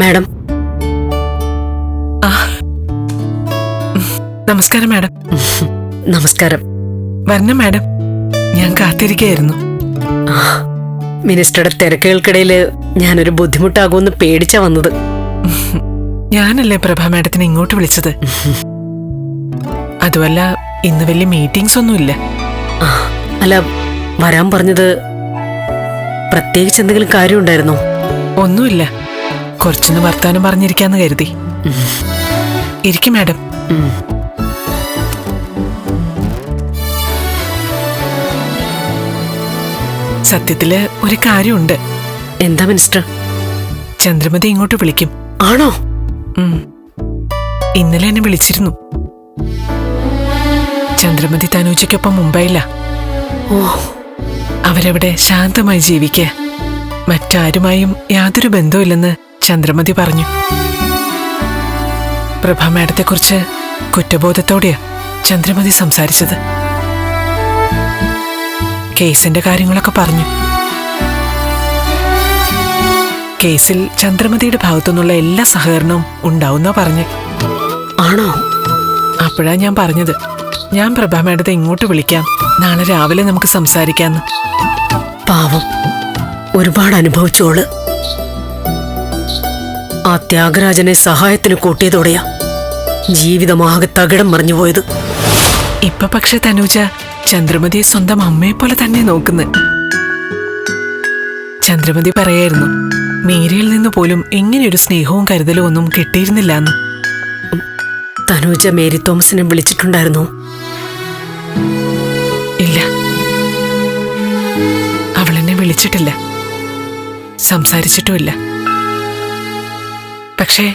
madam. നമസ്കാരം madam. നമസ്കാരം. വരണം മാഡം. ഞാൻ കാത്തിരിക്കുകയായിരുന്നു മിനിസ്റ്ററുടെ തിരക്കുകൾക്കിടയിൽ ഞാനൊരു ബുദ്ധിമുട്ടാകുമെന്ന് പേടിച്ചാ വന്നത്. ഞാനല്ലേ പ്രഭ മാഡത്തിനെ ഇങ്ങോട്ട് വിളിച്ചത്? അതുമല്ല ഇന്ന് വലിയ മീറ്റിംഗ്സ് ഒന്നുമില്ല അല്ല വരാൻ പറഞ്ഞത് പ്രത്യേകിച്ച് എന്തെങ്കിലും കാര്യമുണ്ടായിരുന്നോ? ഒന്നുമില്ല. കുറച്ചൊന്ന് വർത്താനം പറഞ്ഞിരിക്കാന്ന് കരുതി. ഇരിക്കും മാഡം. സത്യത്തിൽ ഒരു കാര്യമുണ്ട്. എന്താ മിനിസ്റ്റർ? ചന്ദ്രമതി ഇങ്ങോട്ട് വിളിക്കും. ആണോ. ഇന്നലെ എന്നെ വിളിച്ചിരുന്നു. ചന്ദ്രമതി തനൂജയ്ക്കൊപ്പം മുംബൈയില. ഓ. അവരവിടെ ശാന്തമായി ജീവിക്കുക മറ്റാരുമായും യാതൊരു ബന്ധവുമില്ലെന്ന് ചന്ദ്രമതി പറഞ്ഞു. പ്രഭ മാഡത്തെക്കുറിച്ച് കുറ്റബോധത്തോടെയാ ചന്ദ്രമതി സംസാരിച്ചത്. കേസിന്റെ കാര്യങ്ങളൊക്കെ പറഞ്ഞു. കേസിൽ ചന്ദ്രമതിയുടെ ഭാഗത്തുനിന്നുള്ള എല്ലാ സഹകരണവും ഉണ്ടാവുന്ന പറഞ്ഞു. ആണോ? അപ്പോഴാ ഞാൻ പറഞ്ഞത്. ഞാൻ പ്രഭ മാഡത്തെ ഇങ്ങോട്ട് വിളിക്കാം. നാളെ രാവിലെ നമുക്ക് സംസാരിക്കാന്ന്. പാവം. ഒരുപാട് അനുഭവിച്ചോൾ. ആ ത്യാഗരാജനെ സഹായത്തിന് കൂട്ടിയതോടെയാ ജീവിതമാകെ തകിടം മറിഞ്ഞു പോയത്. ഇപ്പൊ പക്ഷെ തനൂജ ചന്ദ്രമതിയെ സ്വന്തം അമ്മയെ പോലെ തന്നെ നോക്കുന്നു. ചന്ദ്രമതി പറയായിരുന്നു മേരിയിൽ നിന്ന് പോലും ഇങ്ങനെയൊരു സ്നേഹവും കരുതലും ഒന്നും കിട്ടിയിരുന്നില്ല എന്ന് തനൂജ മേരി തോമസിനെ വിളിച്ചിട്ടുണ്ടായിരുന്നു. ഇല്ല. അവൾ എന്നെ വിളിച്ചിട്ടില്ല. സംസാരിച്ചിട്ടുമില്ല പക്ഷേ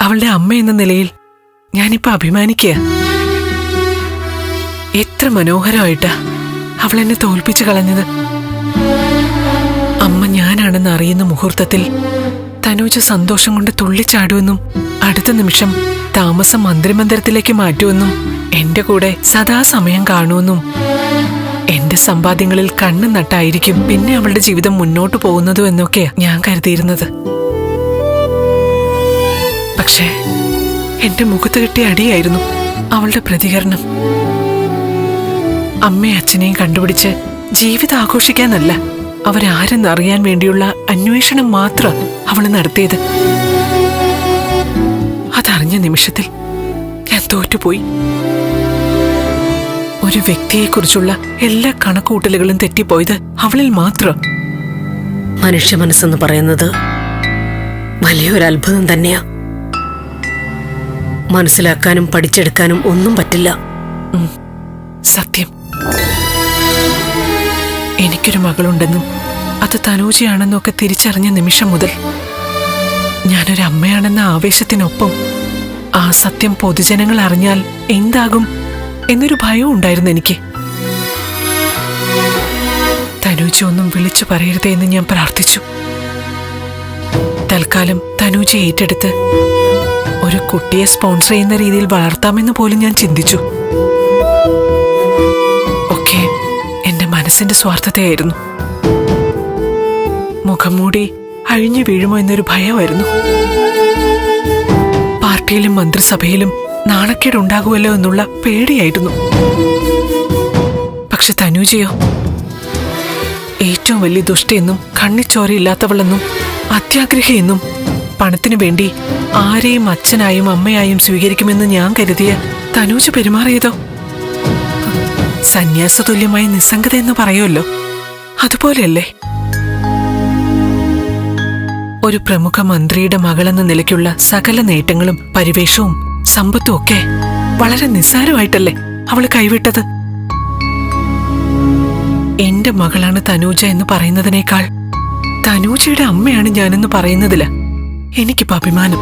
അവളുടെ അമ്മ എന്ന നിലയിൽ ഞാനിപ്പോ അഭിമാനിക്കുക എത്ര മനോഹരമായിട്ടാ അവളെന്നെ തോൽപ്പിച്ചു കളഞ്ഞത്. അമ്മ ഞാനാണെന്ന് അറിയുന്ന മുഹൂർത്തത്തിൽ തനൂജ സന്തോഷം കൊണ്ട് തുള്ളിച്ചാടുമെന്നും അടുത്ത നിമിഷം താമസം മന്ത്രിമന്ദിരത്തിലേക്ക് മാറ്റുമെന്നും എന്റെ കൂടെ സദാസമയം കാണുമെന്നും എന്റെ സമ്പാദ്യങ്ങളിൽ കണ്ണു നട്ടായിരിക്കും പിന്നെ അവളുടെ ജീവിതം മുന്നോട്ടു പോകുന്നതും എന്നൊക്കെയാ ഞാൻ കരുതിയിരുന്നത്. പക്ഷേ എന്റെ മുഖത്ത് കിട്ടിയ അടിയായിരുന്നു അവളുടെ പ്രതികരണം. അമ്മയും അച്ഛനെയും കണ്ടുപിടിച്ച് ജീവിതം ആഘോഷിക്കാനല്ല അവരാരെന്ന് അറിയാൻ വേണ്ടിയുള്ള അന്വേഷണം മാത്രം അവൾ നടത്തിയത്. അതറിഞ്ഞ നിമിഷത്തിൽ ഞാൻ തോറ്റുപോയി. ഒരു വ്യക്തിയെക്കുറിച്ചുള്ള എല്ലാ കണക്കൂട്ടലുകളും തെറ്റിപ്പോയത് അവളിൽ മാത്രം. മനുഷ്യ മനസ്സെന്ന് പറയുന്നത് വലിയൊരു അത്ഭുതം തന്നെയാ. മനസ്സിലാക്കാനും പഠിച്ചെടുക്കാനും ഒന്നും പറ്റില്ല. സത്യം. എനിക്കൊരു മകളുണ്ടെന്നും അത് തനൂജയാണെന്നും ഒക്കെ തിരിച്ചറിഞ്ഞ നിമിഷം മുതൽ ഞാനൊരു അമ്മയാണെന്ന ആവേശത്തിനൊപ്പം ആ സത്യം പൊതുജനങ്ങൾ അറിഞ്ഞാൽ എന്താകും എന്നൊരു ഭയവും ഉണ്ടായിരുന്നു എനിക്ക്. തനൂജ ഒന്നും വിളിച്ചു പറയരുതേ എന്ന് ഞാൻ പ്രാർത്ഥിച്ചു. തൽക്കാലം തനൂജ ഏറ്റെടുത്ത് ഒരു കുട്ടിയെ സ്പോൺസർ ചെയ്യുന്ന രീതിയിൽ വളർത്താമെന്ന് പോലും ഞാൻ ചിന്തിച്ചു. ഒക്കെ എന്റെ മനസ്സിന്റെ സ്വാർത്ഥതയായിരുന്നു. മുഖം മൂടി അഴിഞ്ഞു വീഴുമോ എന്നൊരു ഭയമായിരുന്നു. പാർട്ടിയിലും മന്ത്രിസഭയിലും നാണക്കേടുണ്ടാകുമല്ലോ എന്നുള്ള പേടിയായിരുന്നു. പക്ഷെ തനുജയോ ഏറ്റവും വലിയ ദുഷ്ടയെന്നും കണ്ണിച്ചോരയില്ലാത്തവളെന്നും അത്യാഗ്രഹിയെന്നും പണത്തിനു വേണ്ടി ആരെയും അച്ഛനായും അമ്മയായും സ്വീകരിക്കുമെന്ന് ഞാൻ കരുതിയ തനൂജ് പെരുമാറിയതോ? സന്യാസതുല്യമായ നിസ്സംഗത എന്ന് പറയുമല്ലോ. അതുപോലെയല്ലേ? ഒരു പ്രമുഖ മന്ത്രിയുടെ മകളെന്ന നിലയ്ക്കുള്ള സകല നേട്ടങ്ങളും പരിവേഷവും സമ്പത്തും ഒക്കെ വളരെ നിസ്സാരമായിട്ടല്ലേ അവൾ കൈവിട്ടത്? എന്റെ മകളാണ് തനൂജ എന്ന് പറയുന്നതിനേക്കാൾ തനൂജയുടെ അമ്മയാണ് ഞാനെന്ന് പറയുന്നതിൽ എനിക്കിപ്പോ അഭിമാനം.